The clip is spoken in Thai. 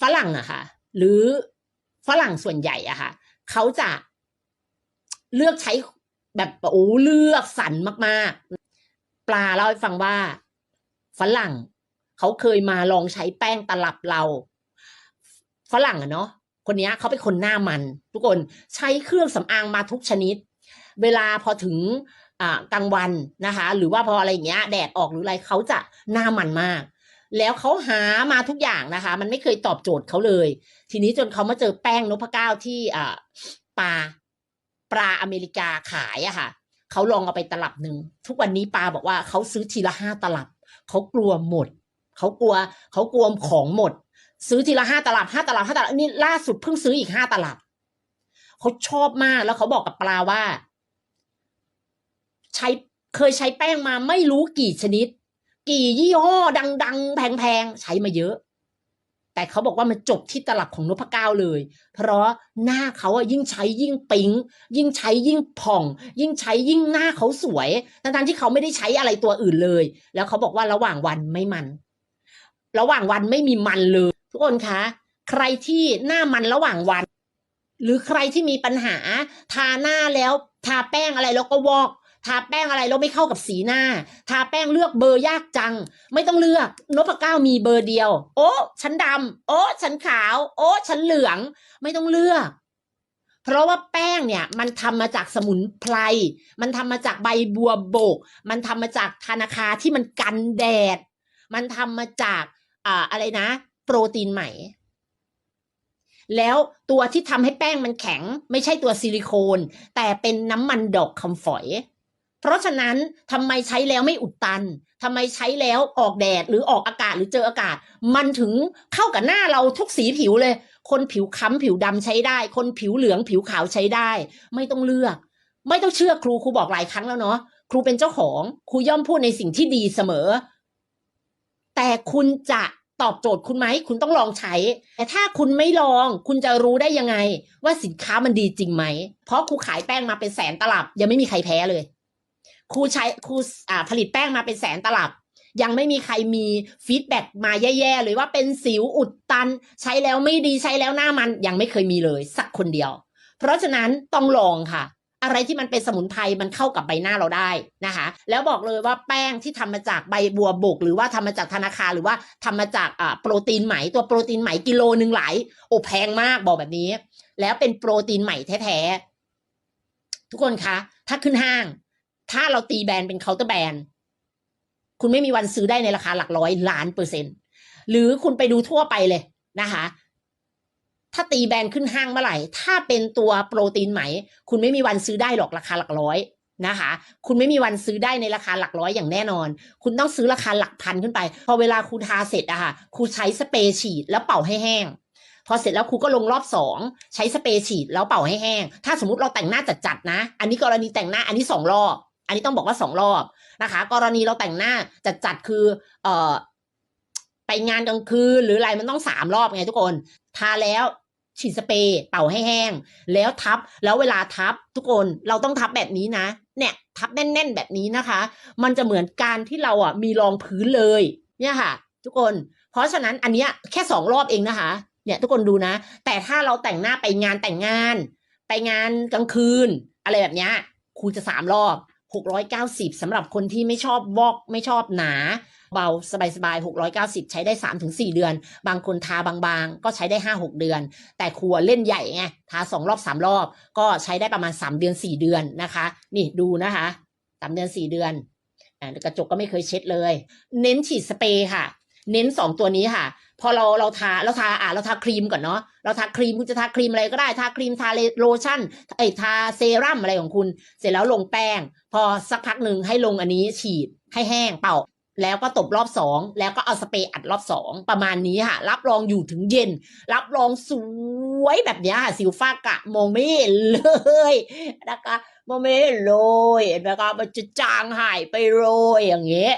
ฝรั่งอะค่ะ หรือฝรั่งส่วนใหญ่อะค่ะเขาจะเลือกใช้แบบโอ้เลือกสรรมากๆ ปลาเล่าให้ฟังว่าฝรั่งเขาเคยมาลองใช้แป้งตลับเรา ฝรั่งอะเนาะคนนี้เขาเป็นคนหน้ามัน ทุกคนใช้เครื่องสำอางมาทุกชนิด เวลาพอถึงกลางวันนะคะ หรือว่าพออะไรอย่างเงี้ยแดดออกหรืออะไรเขาจะหน้ามันมาก แล้วเขาหามาทุกอย่างนะคะ มันไม่เคยตอบโจทย์เขาเลย ทีนี้จนเขามาเจอแป้งนพเก้าที่อ่าปลาปลาอเมริกาขายอะค่ะเขาลองเอาไปตลับหนึ่งทุกวันนี้ปลาบอกว่าเขาซื้อทีละห้าตลับเขากลัวหมดเขากลัวเขากลัวของหมด ซื้อทีละห้าตลับห้าตลับห้าตลับนี่ล่าสุดเพิ่งซื้ออีกห้าตลับเขาชอบมากแล้วเขาบอกกับปลาว่า ใช้เคยใช้แป้งมาไม่รู้กี่ชนิด กี่ยี่ห้อดัง ๆ แพงๆ ใช้มาเยอะ แต่เขาบอกว่ามันจบที่ตลับของนพเก้าเลย เพราะหน้าเขาอะยิ่งใช้ยิ่งปิ๊งยิ่งใช้ยิ่งผ่อง ยิ่งใช้ยิ่งหน้าเขาสวยทั้งๆที่เขาไม่ได้ใช้อะไรตัวอื่นเลย แล้วเขาบอกว่าระหว่างวันไม่มัน ระหว่างวันไม่มีมันเลย ทุกคนคะ ใครที่หน้ามันระหว่างวัน หรือใครที่มีปัญหา ทาหน้าแล้วทาแป้งอะไรแล้วก็วอก ทาแป้งอะไรแล้วไม่เข้ากับสีหน้า ทาแป้งเลือกเบอร์ยากจัง ไม่ต้องเลือกนพก้ามีเบอร์เดียว โอ้ฉันดำโอ้ฉันขาว โอ้ฉันเหลือง ไม่ต้องเลือก เพราะว่าแป้งเนี่ย มันทำมาจากสมุนไพร มันทำมาจากใบบัวโบก มันทำมาจากธนาคาที่มันกันแดด มันทำมาจากอ่าอะไรนะ โปรตีนใหม่แล้วตัวที่ทำให้แป้งมันแข็ง ไม่ใช่ตัวซิลิโคน แต่เป็นน้ำมันดอกคำฝอย เพราะฉะนั้นทำไมใช้แล้วไม่อุดตันทำไมใช้แล้วออกแดดหรือออกอากาศหรือเจออากาศ มันถึงเข้ากับหน้าเราทุกสีผิวเลย คนผิวค้ำผิวดำใช้ได้ คนผิวเหลืองผิวขาวใช้ได้ ไม่ต้องเลือก ไม่ต้องเชื่อครูครูบอกหลายครั้งแล้วเนาะครูเป็นเจ้าของครูย่อมพูดในสิ่งที่ดีเสมอ แต่คุณจะตอบโจทย์คุณไหม คุณต้องลองใช้ แต่ถ้าคุณไม่ลอง คุณจะรู้ได้ยังไง ว่าสินค้ามันดีจริงไหม เพราะครูขายแป้งมาเป็นแสนตลับ ยังไม่มีใครแพ้เลย ครูใช้ครูอ่าผลิตแป้งมาเป็นแสนตลับ ยังไม่มีใครมีฟีดแบ็กมาแย่ๆเลยว่าเป็นสิวอุดตัน ใช้แล้วไม่ดีใช้แล้วหน้ามันยังไม่เคยมีเลย สักคนเดียว เพราะฉะนั้นต้องลองค่ะ อะไรที่มันเป็นสมุนไพรมันเข้ากับใบหน้าเราได้นะคะ แล้วบอกเลยว่าแป้งที่ทำมาจากใบบัวบก หรือว่าทำมาจากธนาคารหรือว่าทำมาจากอ่าโปรตีนไหมตัวโปรตีนไหมกิโลหนึ่งหลายโอ้แพงมากบอกแบบนี้ แล้วเป็นโปรตีนไหมแท้ๆทุกคนคะ ถ้าขึ้นห้าง ถ้าเราตีแบรนด์เป็นเคาน์เตอร์แบรนด์คุณไม่มีวันซื้อได้ในราคาหลักร้อยล้านเปอร์เซ็นต์หรือคุณไปดูทั่วไปเลยนะคะ ถ้าตีแบรนด์ขึ้นห้างเมื่อไหร่ ถ้าเป็นตัวโปรตีนไหม คุณไม่มีวันซื้อได้หรอกราคาหลักร้อยนะคะ คุณไม่มีวันซื้อได้ในราคาหลักร้อยอย่างแน่นอน คุณต้องซื้อราคาหลักพันขึ้นไป พอเวลาครูทาเสร็จอะค่ะครูใช้สเปรย์ฉีดแล้วเป่าให้แห้ง พอเสร็จแล้วครูก็ลงรอบสองใช้สเปรย์ฉีดแล้วเป่าให้แห้ง ถ้าสมมติเราแต่งหน้าจัดๆนะ อันนี้กรณีแต่งหน้าอันนี้สองรอบ อันนี้ต้องบอกว่าสองรอบนะคะ กรณีเราแต่งหน้าจัดๆคือ เอ่อ ไปงานกลางคืนหรืออะไรมันต้องสามรอบไงทุกคน ทาแล้วฉีดสเปรย์เป่าให้แห้ง แล้วทับแล้วเวลาทับทุกคนเราต้องทับแบบนี้นะ เนี่ย ทับแน่น ๆ แบบนี้นะคะ มันจะเหมือนการที่เราอะมีรองพื้นเลย เนี่ยค่ะ ทุกคน เพราะฉะนั้นอันเนี้ยแค่สองรอบเองนะคะ เนี่ยทุกคนดูนะ แต่ถ้าเราแต่งหน้าไปงานแต่งงาน ไปงานกลางคืน อะไรแบบเนี้ยครูจะสามรอบ หกร้อยเก้าสิบสำหรับคนที่ไม่ชอบวอกไม่ชอบหนา เบาสบายๆ 690 ใช้ได้ 3-4 เดือน บางคนทาบางๆ ก็ใช้ได้ 5-6 เดือน แต่ครัวเล่นใหญ่ไงทา 2 รอบ 3 รอบ ก็ใช้ได้ประมาณ 3 เดือน 4 เดือนนะคะ นี่ดูนะคะ 3 เดือน 4 เดือนกระจกก็ไม่เคยเช็ดเลย เน้นฉีดสเปรย์ค่ะ เน้น2ตัวนี้ค่ะ พอเราเราทาเราทาอ่าเราทาครีมก่อนเนาะเราทาครีมคุณจะทาครีมอะไรก็ได้ทาครีมทาโลชั่นไอทาเซรั่มอะไรของคุณ เสร็จแล้วลงแป้ง พอสักพักหนึ่งให้ลงอันนี้ฉีดให้แห้งเป่าแล้วก็ตบรอบสองแล้วก็เอาสเปรย์อัดรอบสองประมาณนี้ค่ะ รับรองอยู่ถึงเย็น รับรองสวยแบบนี้ค่ะสิวฟ้ากะมองไม่เห็นเลยนะคะมองไม่เห็นเลยนะคะมันจะจางหายไปโรยอย่างเงี้ย